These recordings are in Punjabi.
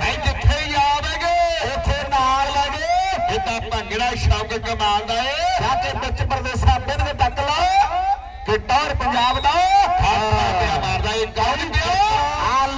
ਐ ਜਿੱਥੇ ਯਾਦ ਹੈਗੇ ਉੱਥੇ ਨਾਲ ਲੱਗੇ ਇਹ ਤਾਂ ਭੰਗੜਾ ਸ਼ੌਕ ਕਮਾਲ ਦਾ ਏ। ਸਾਡੇ ਵਿੱਚ ਪ੍ਰਦੇਸਾਂ ਬਿੰਦ ਤੱਕ ਲਾ ਕਿ ਟੌਰ ਪੰਜਾਬ ਦਾ ਖਾਤਾ ਤੇ ਮਾਰਦਾ ਇਹ ਕੌਣ ਪਿਓ ਆਲ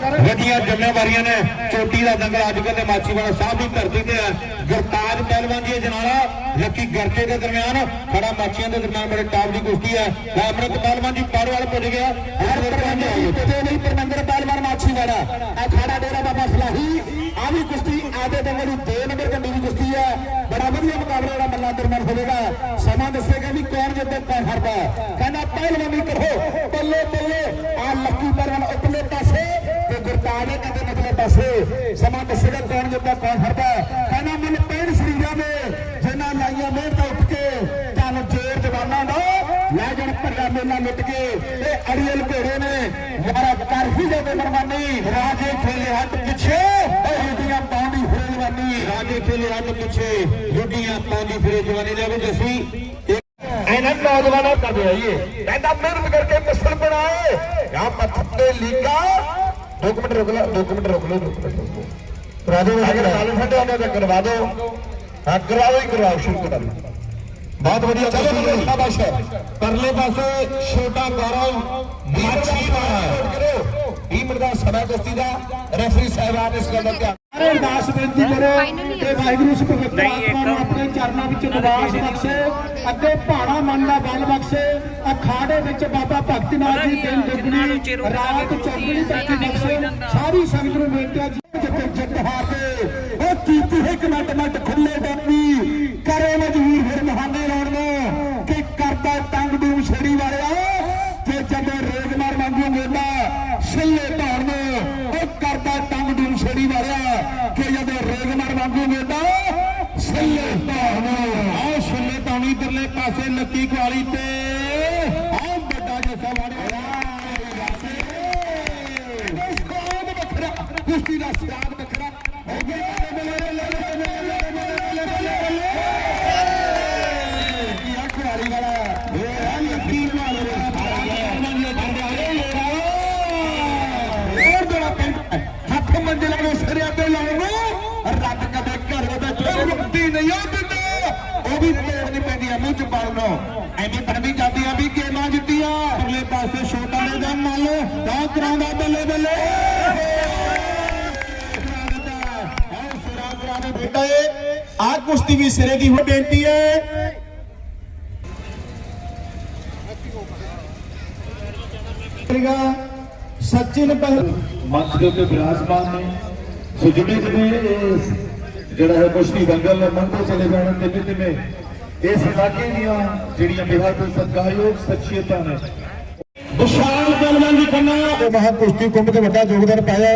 ਵੱਡੀਆਂ ਜ਼ਿੰਮੇਵਾਰੀਆਂ ਨੇ। ਚੋਟੀ ਦਾ ਦੰਗਲ ਅੱਜ ਕੱਲ੍ਹ ਦੇ ਮਾਚੀਵਾਲਾ ਸਾਹਿਬ ਦੀ ਧਰਤੀ ਤੇ ਹੈ ਗੁਰਤਾਜ ਪਹਿਲਵਾਨ ਜੀ ਜਨਾਲਾ ਲੱਕੀ ਗਰਕੇ ਦੇ ਦਰਮਿਆਨ ਖੜਾ ਮਾਚੀਆਂ ਦੇ ਦਰਮਿਆਨ ਬੜੇ ਟਾਪ ਦੀ ਕੁਸ਼ਤੀ ਹੈ। ਅਮਰਤ ਪਹਿਲਵਾਨ ਜੀ ਪਾਰ ਵਾਲ ਪੁੱਜ ਗਿਆ। ਹਰ ਪ੍ਰਬੰਧ ਕਿਤੇ ਨਹੀਂ ਪਰਮੰਦਰ ਪਹਿਲਵਾਨ ਮਾਚੀਵਾੜਾ ਆ ਖੜਾ ਡੇਰਾ ਬਾਬਾ ਸਲਾਹੀ ਆ ਵੀ ਕੁਸ਼ਤੀ ਆਦੇ ਦੰਗਲ ਦੀ 2 ਨੰਬਰ ਕੰਡੀ ਦੀ ਕੁਸ਼ਤੀ ਹੈ। ਬੜਾ ਵਧੀਆ ਮੁਕਾਬਲਾ ਜਿਹੜਾ ਮੱਲਾ ਦਰਮਿਆਨ ਹੋਵੇਗਾ ਸਮਾਂ ਦੱਸੇਗਾ ਵੀ ਕੌਣ ਜਿੱਤੇ ਕੌਣ ਹਾਰਦਾ। ਕਹਿੰਦਾ ਪਹਿਲਵਾਨੀ ਕਰੋ। ਬੱਲੇ ਬੱਲੇ ਆ ਲੱਕੀ ਪਹਿਲਵਾਨ ਉਪਰਲੇ ਪਾਸੇ। ਤੇ ਗੁਰਤਾਜ ਨੇ ਕਹਿੰਦੇ ਮਤਲਬ ਪਾਸੇ ਸਮਾਂ ਦੱਸੇਗਾ ਕੌਣ ਜਿੱਤਦਾ ਕੌਣ ਹਰਦਾ ਕਹਿੰਦਾ ਮਨ ਪੈਣ ਸਰੀਰਾਂ ਦੇ ਜਿਨ੍ਹਾਂ ਲਾਈਆਂ ਮਿਹਨਤ ਉੱਠ ਕੇ ਚੱਲ ਜੋਰ ਜਵਾਨਾਂ ਦਾ ਲੈ ਜਣ ਭੱਲਾ ਮੇਲਾ ਲੁੱਟ ਕੇ ਇਹ ਅੜੀਅਲ ਘੋੜੇ ਨੇ ਯਾਰਾ ਕਰ ਹੀ ਜਾਵੇ ਮਰਵਾਨੀ ਰਾਜੇ ਖੇਲੇ ਹੱਟ ਪਿੱਛੇ ਇਹ ਯੁੱਡੀਆਂ ਪਾਉਂਦੀ ਫਿਰੇ ਜਵਾਨੀ ਰਾਜੇ ਖੇਲੇ ਹੱਟ ਪਿੱਛੇ ਯੁੱਡੀਆਂ ਪਾਉਂਦੀ ਫਿਰੇ ਜਵਾਨੀ ਲੈ ਵੀ ਜਸੀ ਇਹਨਾਂ ਨੌਜਵਾਨਾਂ ਕਰਦੇ ਆਈਏ ਕਹਿੰਦਾ ਮਿਹਨਤ ਕਰਕੇ ਮਿਸਰ ਬਣਾਏ ਯਾ ਪੱਥੇ ਲੀਗਾ ਦੋ ਕੁ ਮਿੰਟ ਰੁਕ ਲੈ ਦੋ ਕੁ ਮਿੰਟ ਰੁਕ ਲਓ ਦੋ ਕੁ ਮਿੰਟ ਰੁਕ ਲਓ ਕਰਾ ਦਿਓ ਅਗਰ ਕਾਲੇ ਫੰਡੇ ਆਉਂਦੇ ਤਾਂ ਕਰਵਾ ਦਿਓ ਹਾਂ ਕਰਵਾਓ ਹੀ ਕਰਵਾਓ ਸ਼ੁਰੂ ਕਰ। ਲਓ ਬਹੁਤ ਵਧੀਆ ਚਲੋ ਸ਼ਾਬਾਸ਼ ਪਰਲੇ ਪਾਸੇ ਛੋਟਾ ਗੌਰਵ ਮਾਛੀ ਵਾਲਾ 20 ਮਿੰਟ ਦਾ ਸਮਾਂ ਕੁਸ਼ਤੀ ਦਾ ਰੈਫਰੀ ਸਾਹਿਬਾਨ ਇਸ ਗੱਲ ਦਾ ਧਿਆਨ ਅਰਦਾਸ ਬੇਨਤੀ ਕਰੋ ਕਿ ਵਾਹਿਗੁਰੂ ਜੀ ਪਵਿੱਤਰ ਆਤਮਾ ਨੂੰ ਆਪਣੇ ਚਰਨਾਂ ਵਿੱਚ ਨਿਵਾਸ ਬਖਸ਼ੇ ਅੱਗੇ ਭਾਣਾ ਮਨ ਦਾ ਬਲ ਬਖਸ਼ੇ ਅਖਾੜੇ ਵਿੱਚ ਬਾਬਾ ਭਗਤ ਨਾਥ ਜੀ ਦਿਨ ਦੁਗਣੀ ਰਾਤ ਚੌਗਣੀ ਤਰੱਕੀ ਬਖਸ਼ੇ। ਸਾਰੀ ਸੰਗਤ ਨੂੰ ਬੇਨਤੀ ਹੈ ਜਿੱਤੇ ਜਿੱਤ ਹਾਰ ਕੇ ਉਹ ਕੀਤੀ ਇੱਕ ਮਿੰਟ ਮਿੰਟ ਖੁੱਲੇ ਡੰਮੀ ਕਰੇ ਮਜਬੂਰ ਫਿਰ ਬਹਾਨੇ ਲਾਉਣ ਨੂੰ ਕਿ ਕਰਦਾ ਤੰਗ ਦੂਮ ਛੇੜੀ ਵਾਲਿਆ। ਕਿ ਜਦੋਂ ਰੇਗ ਮਾਰ ਮੰਗੂ ਮੇਲਾ ਛੱਲੇ ਧੌਣ ਕਿ ਜਦੋਂ ਰੇਗ ਮਾਰ ਮੰਗੂ ਮੇਲਾ ਛੱਲੇ ਧੌਣ ਨੂੰ। ਆਓ ਛੱਲੇ ਧੌਣੀ ਇਧਰਲੇ ਪਾਸੇ ਲੱਕੀ ਕੁਆਲੀ ਤੇ। ਆਓ ਵੱਡਾ ਜੱਸਾ ਵਾੜਿਆ। ਕੁਸ਼ਤੀ ਦਾ ਸਵਾਦ ਐਵੇਂ ਬਣਦੀ ਜਾਂਦੀ ਆ ਵੀ ਗੇਮਾਂ ਜਿੱਤੀਆਂ। ਅਗਲੇ ਪਾਸੇ ਛੋਟਾ ਨੇ ਦਾ ਮੱਲ ਤਾਂ ਕਰਾਉਂਦਾ ਬੱਲੇ ਬੱਲੇ। ਬੇਟਾ ਇਹ ਆ ਕੁਸ਼ਤੀ ਵੀ ਸਿਰੇ ਦੀ ਹੋ ਬੇਨਤੀ ਹੈ। ਸਚਿਨ ਪਹਿਲ ਮੰਚ ਦੇ ਉੱਤੇ ਵਿਰਾਜਮਾਨ ਨੇ। ਸੋ ਜਿਵੇਂ ਜਿਵੇਂ ਇਹ ਜਿਹੜਾ ਹੈ ਕੁਸ਼ਤੀ ਦੰਗਲ ਮੰਨਦੇ ਚਲੇ ਜਾਣ ਤੇ ਜਿਵੇਂ ਇਸ ਇਲਾਕੇ ਦੀਆਂ ਜਿਹੜੀਆਂ ਬਿਹਾਰ ਦੇ ਸਤਿਕਾਰਯੋਗ ਸ਼ਖਸੀਅਤਾਂ ਨੇ। ਵਿਸ਼ਾਲ ਪਹਿਲਵਾਨ ਦੀ ਖੰਨਾ ਤੇ ਮਹਾ ਕੁਸ਼ਤੀ ਕੁੰਭ ਤੇ ਵੱਡਾ ਯੋਗਦਾਨ ਪਾਇਆ।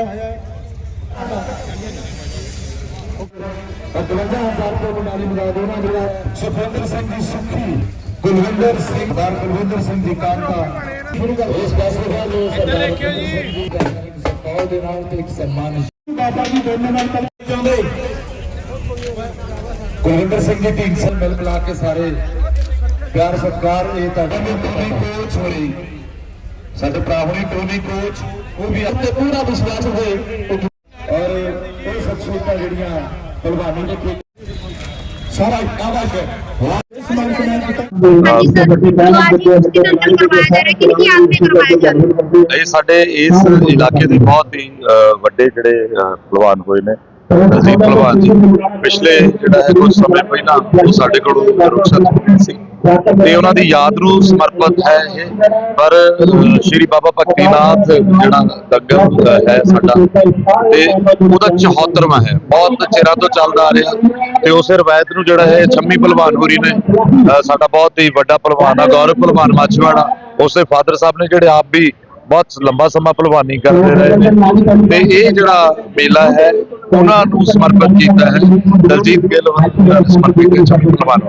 55000 ਰੁਪਏ ਮੁਨਾਲੀ ਮਿਲਾ ਦੋਨਾਂ ਜਿਹੜਾ ਸੁਖਵਿੰਦਰ ਸਿੰਘ ਦੀ ਸੁਖੀ ਕੁਲਵਿੰਦਰ ਸਿੰਘ ਦਾਰ ਕੁਲਵਿੰਦਰ ਸਿੰਘ ਦੀ ਕਾਂਤਾ। ਸ਼ੁਰੂ ਕਰ। ਇਸ ਪਾਸੇ ਦਾ ਜੋ ਸਰਦਾਰ ਜੀ। ਸਰਕਾਰ ਦੇ ਨਾਲ ਤੇ ਇੱਕ ਸਨਮਾਨ ਬਾਬਾ ਜੀ ਦੋਨੋਂ ਨਾਲ ਚੱਲ ਜਾਂਦੇ ਕੁਲਵਿੰਦਰ ਸਿੰਘ ਦੀ ਟੀਮ ਸਰ ਮਿਲ ਮਿਲਾ ਕੇ ਸਾਰੇ ਪਿਆਰ ਸਤਿਕਾਰ ਇਹ ਤੁਹਾਡੇ ਟੋਨੀ ਕੋਚ ਹੋਣੀ। ਸਾਡੇ ਭਰਾ ਹੋਣੀ ਟੋਨੀ ਕੋਚ ਉਹ ਵੀ ਆਪਣੇ ਪੂਰਾ ਵਿਸ਼ਵਾਸ ਹੋਏ। ਔਰ ਇਹ ਸਖਸ਼ੀਅਤਾਂ ਜਿਹੜੀਆਂ ਪਹਿਲਵਾਨੀ ਦੇ ਖੇਡ ਸਾਰਾ ਕਾਬਜ ਇਸ ਇਹ ਸਾਡੇ ਇਸ ਇਲਾਕੇ ਦੇ ਬਹੁਤ ਹੀ ਵੱਡੇ ਜਿਹੜੇ ਪਹਿਲਵਾਨ ਹੋਏ ਨੇ। ਅਜ਼ੀਮ ਪਹਿਲਵਾਨ ਜੀ। ਪਿਛਲੇ ਜਿਹੜਾ ਹੈ ਕੁਝ ਸਮੇਂ ਪਹਿਲਾਂ ਉਹ ਸਾਡੇ ਕੋਲੋਂ ਰੁਖਸਤ ਹੋਏ ਸੀ। ਤੇ ਉਹਨਾਂ ਦੀ ਯਾਦ ਨੂੰ ਸਮਰਪਿਤ ਹੈ ਇਹ। ਪਰ ਸ਼੍ਰੀ ਬਾਬਾ ਭਗਤੀਨਾਥ ਜਿਹੜਾ ਦੰਗਲ ਹੈ ਸਾਡਾ ਤੇ ਉਹਦਾ 74ਵਾਂ ਹੈ। ਬਹੁਤ ਚਿਰਾਂ ਤੋਂ ਚੱਲਦਾ ਆ ਰਿਹਾ। ਤੇ ਉਸੇ ਰਵਾਇਤ ਨੂੰ ਜਿਹੜਾ ਹੈ ਛੰਮੀ ਪਹਿਲਵਾਨ ਹੋਰੀ ਨੇ ਸਾਡਾ ਬਹੁਤ ਹੀ ਵੱਡਾ ਪਹਿਲਵਾਨ ਆ ਗੌਰਵ ਪਹਿਲਵਾਨ ਮਾਛੀਵਾੜਾ। ਉਸੇ ਫਾਦਰ ਸਾਹਿਬ ਨੇ ਜਿਹੜੇ ਆਪ ਵੀ ਬਹੁਤ ਲੰਬਾ ਸਮਾਂ ਭਲਵਾਨੀ ਕਰਦੇ ਰਹੇ ਨੇ। ਤੇ ਇਹ ਜਿਹੜਾ ਮੇਲਾ ਹੈ, ਉਹਨਾਂ ਨੂੰ ਸਮਰਪਿਤ ਕੀਤਾ ਹੈ। ਦਲਜੀਤ ਗਿੱਲ ਸਮਰਪਿਤ ਭਲਵਾਨ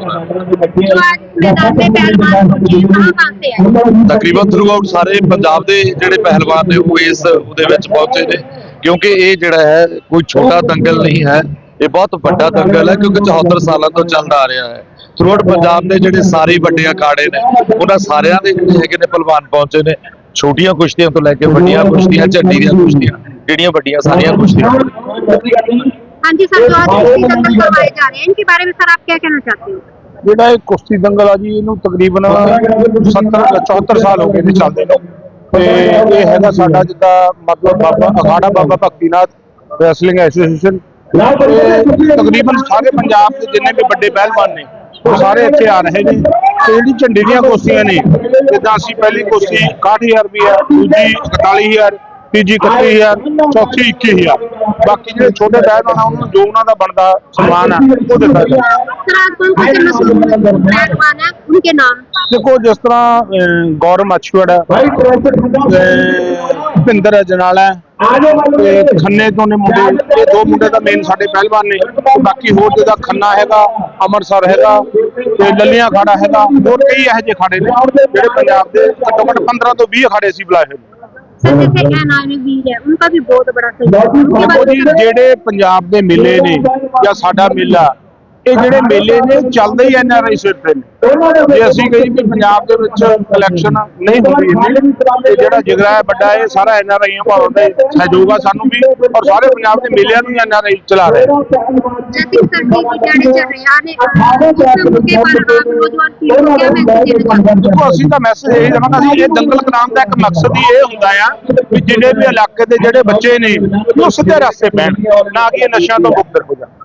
ਤਕਰੀਬਨ ਥਰੂ ਆਊਟ ਸਾਰੇ ਪੰਜਾਬ ਦੇ ਜਿਹੜੇ ਪਹਿਲਵਾਨ ਨੇ, ਉਹ ਇਸ ਉਹਦੇ ਵਿੱਚ ਪਹੁੰਚੇ ਨੇ। ਕਿਉਂਕਿ ਇਹ ਜਿਹੜਾ ਹੈ, ਕੋਈ ਛੋਟਾ ਦੰਗਲ ਨਹੀਂ ਹੈ। ਇਹ ਬਹੁਤ ਵੱਡਾ ਦੰਗਲ ਹੈ, ਕਿਉਂਕਿ 74 ਸਾਲਾਂ ਤੋਂ ਚੱਲਦਾ ਆ ਰਿਹਾ ਹੈ। ਥਰੂਆਊਟ ਪੰਜਾਬ ਦੇ ਜਿਹੜੇ ਸਾਰੇ ਵੱਡੇ ਅਕਾੜੇ ਨੇ, ਉਹਨਾਂ ਸਾਰਿਆਂ ਦੇ ਜਿਹੜੇ ਹੈਗੇ ਨੇ ਪਹਿਲਵਾਨ ਪਹੁੰਚੇ ਨੇ। ਛੋਟੀਆਂ ਕੁਸ਼ਤੀਆਂ ਤੋਂ ਲੈ ਕੇ ਵੱਡੀਆਂ ਕੁਸ਼ਤੀਆਂ ਝੰਡੀ ਦੀਆਂ ਕੁਸ਼ਤੀਆਂ ਜਿਹੜੀਆਂ ਵੱਡੀਆਂ ਸਾਰੀਆਂ ਕੁਸ਼ਤੀਆਂ हाँ जी सर जो आज कुश्ती दंगल करवाए जा रहे हैं इनके बारे में सर आप क्या कहना चाहते हो ਜਿਹੜਾ ਇਹ ਕੁਸ਼ਤੀ ਦੰਗਲ ਆ ਜੀ ਇਹਨੂੰ ਤਕਰੀਬਨ 70 74 ਸਾਲ ਹੋ ਗਏ ਨੇ ਚੱਲਦੇ ਨੂੰ ਤੇ ਇਹ ਹੈਗਾ ਸਾਡਾ ਜਿੱਦਾਂ ਮਤਲਬ ਬਾਬਾ ਅਖਾੜਾ ਬਾਬਾ ਭਗਤੀਨਾਥ ਰੈਸਲਿੰਗ ਐਸੋਸੀਏਸ਼ਨ ਤਕਰੀਬਨ ਸਾਰੇ ਪੰਜਾਬ ਦੇ ਜਿੰਨੇ ਵੀ ਵੱਡੇ ਪਹਿਲਵਾਨ ਨੇ ਉਹ ਸਾਰੇ ਇੱਥੇ ਆ ਰਹੇ ਨੇ ਤੇ ਜਿਹੜੀ ਝੰਡੇ ਦੀਆਂ ਕੁਸ਼ਤੀਆਂ ਨੇ ਜਿੱਦਾਂ ਅਸੀਂ ਪਹਿਲੀ ਕੁਸ਼ਤੀ 61000 ਰੁਪਏ ਦੂਜੀ 41000 ਤੀਜੀ 31000 ਚੌਥੀ 21000 ਬਾਕੀ ਜਿਹੜੇ ਛੋਟੇ ਪਹਿਲਵਾਨ ਆ ਉਹਨਾਂ ਨੂੰ ਜੋ ਉਹਨਾਂ ਦਾ ਬਣਦਾ ਸਨਮਾਨ ਆ ਉਹ ਦਿੱਤਾ ਜਾਂਦਾ सर आज कौन कौन से मशहूर पहलवान है उनके नाम ਦੇਖੋ ਜਿਸ ਤਰ੍ਹਾਂ ਅਹ, ਗੌਰਵ ਮਛੂੜ ਹੈ ਤੇ ਭਿੰਦਰ ਅਜਨਾਲਾ ਹੈ ਤੇ ਖੰਨੇ ਤੋਂ ਨੇ ਮੁੰਡੇ ਇਹ ਦੋ ਮੁੰਡੇ ਦਾ ਮੇਨ ਸਾਡੇ ਪਹਿਲਵਾਨ ਨੇ। ਬਾਕੀ ਹੋਰ ਜਿਹਦਾ ਖੰਨਾ ਹੈਗਾ ਅੰਮ੍ਰਿਤਸਰ ਹੈਗਾ ਤੇ ਲੱਲੀਆਂ ਖਾੜਾ ਹੈਗਾ ਹੋਰ ਕਈ ਇਹੋ ਜਿਹੇ ਖਾੜੇ ਨੇ। ਜਿਹੜੇ ਪੰਜਾਬ ਦੇ ਘੱਟੋ ਘੱਟ 15 ਤੋਂ 20 ਖਾੜੇ ਸੀ ਬੁਲਾਏ ਹੋਏ ਸਰ ਜਿਹੜੇ ਪੰਜਾਬ ਦੇ ਮੇਲੇ ਨੇ ਜਾਂ ਸਾਡਾ ਮੇਲਾ ਇਹ ਜਿਹੜੇ ਮੇਲੇ ਨੇ ਚੱਲਦੇ ਹੀ ਐਨ ਆਰ ਆਈ ਸਿਰ ਤੇ ਜੇ ਅਸੀਂ ਕਹੀ ਕਿ ਪੰਜਾਬ ਦੇ ਵਿੱਚ ਇਲੈਕਸ਼ਨ ਨਹੀਂ ਹੋ ਰਹੀ ਜਿਹੜਾ ਜਿਗਰਾ ਹੈ ਵੱਡਾ ਇਹ ਸਾਰਾ ਐਨ ਆਰ ਆਈ ਭਾਵਾਂ ਦਾ ਸਹਿਯੋਗ ਆ ਸਾਨੂੰ ਵੀ ਔਰ ਸਾਰੇ ਪੰਜਾਬ ਦੇ ਮੇਲਿਆਂ ਨੂੰ ਐਨ ਆਰ ਆਈ ਚਲਾ ਰਹੇ ਅਸੀਂ ਤਾਂ ਮੈਸੇਜ ਇਹ ਦੇਵਾਂਗਾ ਅਸੀਂ ਇਹ ਦੰਗਲ ਕਰਾਉਣ ਦਾ ਇੱਕ ਮਕਸਦ ਹੀ ਇਹ ਹੁੰਦਾ ਆ ਵੀ ਜਿਹੜੇ ਵੀ ਇਲਾਕੇ ਦੇ ਜਿਹੜੇ ਬੱਚੇ ਨੇ ਉਹ ਸਿੱਧੇ ਰਸਤੇ ਪੈਣ ਨਾ ਕਿ ਨਸ਼ਿਆਂ ਤੋਂ ਮੁਕਤ ਹੋ ਜਾਣ।